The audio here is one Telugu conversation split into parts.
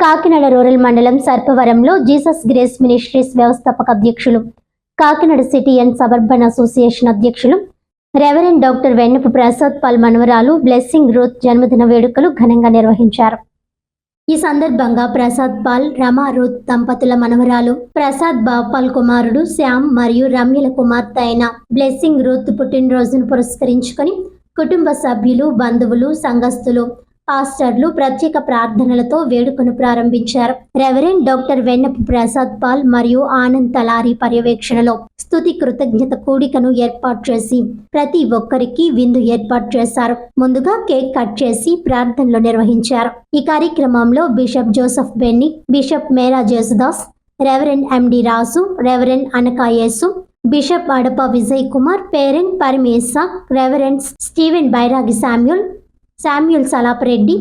కాకినాడ రూరల్ మండలం సర్పవరంలో జీసస్ గ్రేస్ మినిస్ట్రీస్ వ్యవస్థాపక అధ్యక్షులు Kakinada city and suburban association అధ్యక్షులు reverend doctor Vennapu Prasad Paul మనవరాలు బ్లెస్సింగ్ రూత్ జన్మదిన వేడుకలు ఘనంగా నిర్వహించారు. ఈ సందర్భంగా ప్రసాద్ పాల్ రమా రూత్ దంపతుల మనవరాలు ప్రసాద్ బాపాల్ కుమారుడు శ్యామ్ మరియు రమ్యల కుమార్తె అయిన బ్లెస్సింగ్ రూత్ పుట్టినరోజును పురస్కరించుకొని కుటుంబ సభ్యులు బంధువులు సంఘస్థులు పాస్టర్లు ప్రత్యేక ప్రార్థనలతో వేడుకను ప్రారంభించారు. Reverend doctor Vennapu Prasad Paul మరియు ఆనంద్ తలారి పర్యవేక్షణలో స్థుతి కృతజ్ఞత కూడికను ఏర్పాటు చేసి ప్రతి ఒక్కరికి విందు ఏర్పాటు చేశారు. ముందుగా కేక్ కట్ చేసి ప్రార్థనలు నిర్వహించారు. ఈ కార్యక్రమంలో బిషప్ జోసెఫ్ బెన్ని బిషప్ మేరా Jesudas reverend MD Rasu reverend Anakayesu bishop Adapa Vijay Kumar parent Paramesha reverends Steven Bairagi Samuel Samuel Salapareddy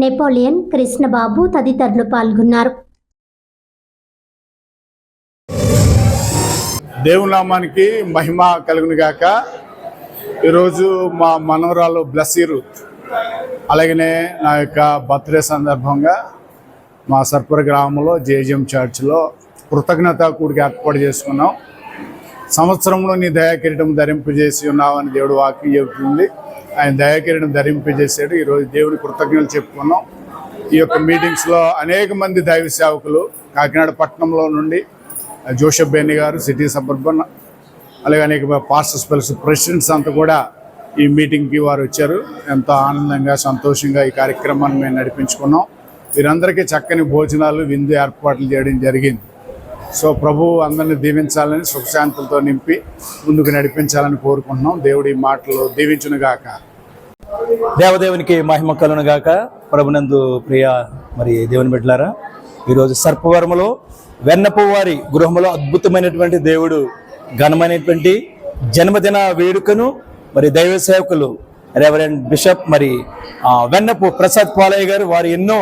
Napoleon Krishnababu తదితరులు పాల్గొన్నారు. దేవుని నామానికి మహిమ కలుగును గాక. ఈరోజు మా మనవరాలు బ్లసీరు అలాగనే నా యొక్క బర్త్డే సందర్భంగా మా సర్పర గ్రామంలో జేజిఎం చర్చ్లో కృతజ్ఞత కూడికి ఏర్పాటు చేసుకున్నాం. సంవత్సరంలో నీ దయాకిరీటం ధరింపజేసి ఉన్నావని దేవుడు వాక్యం చెబుతుంది. ఆయన దయాకిరీటం ధరింపజేశాడు ఈరోజు దేవుని కృతజ్ఞతలు చెప్పుకున్నాం. ఈ యొక్క మీటింగ్స్లో అనేక మంది దైవ సేవకులు కాకినాడ పట్టణంలో నుండి జోషబ్ బెన్ని గారు సిటీ సబర్బన్ అలాగే అనేక పాస్టర్స్ పిల్లలు ప్రెసిడెంట్స్ అంతా కూడా ఈ మీటింగ్కి వారు వచ్చారు. ఎంతో ఆనందంగా సంతోషంగా ఈ కార్యక్రమాన్ని మేము నడిపించుకున్నాం. వీరందరికీ చక్కని భోజనాలు విందు ఏర్పాట్లు చేయడం జరిగింది. సో ప్రభు అందరిని దీవించాలని సుఖశాంతులతో నింపి ముందుకు నడిపించాలని కోరుకుంటున్నాం. దేవుడి మాటలు దీవించునుగాక దేవదేవునికి మహిమ కలును గాక. ప్రభునందు ప్రియ మరి దేవుని బిడ్డలారా ఈరోజు సర్పవరములో వెన్నపు వారి గృహంలో అద్భుతమైనటువంటి దేవుడు ఘనమైనటువంటి జన్మదిన వేడుకను మరి దైవ సేవకులు రెవరెండ్ బిషప్ మరి వెన్నపు ప్రసాద్ పాలయ్య గారు వారు ఎన్నో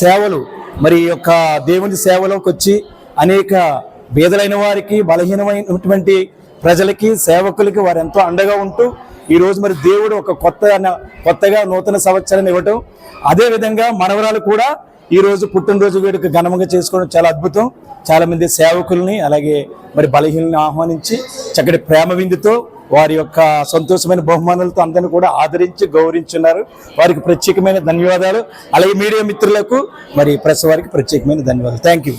సేవలు మరి ఈ యొక్క దేవుని సేవలోకి వచ్చి అనేక బీదలైన వారికి బలహీనమైనటువంటి ప్రజలకి సేవకులకి వారు ఎంతో అండగా ఉంటూ ఈరోజు మరి దేవుడు ఒక కొత్త కొత్తగా నూతన సంవత్సరాన్ని ఇవ్వటం. అదేవిధంగా మనవరాలు కూడా ఈరోజు పుట్టినరోజు వేడుక ఘనంగా చేసుకోవడం చాలా అద్భుతం. చాలామంది సేవకుల్ని అలాగే మరి బలహీనని ఆహ్వానించి చక్కటి ప్రేమ విందుతో వారి యొక్క సంతోషమైన బహుమానులతో అందరిని కూడా ఆదరించి గౌరవించున్నారు. వారికి ప్రత్యేకమైన ధన్యవాదాలు. అలాగే మీడియా మిత్రులకు మరి ప్రెస్ వారికి ప్రత్యేకమైన ధన్యవాదాలు. Thank you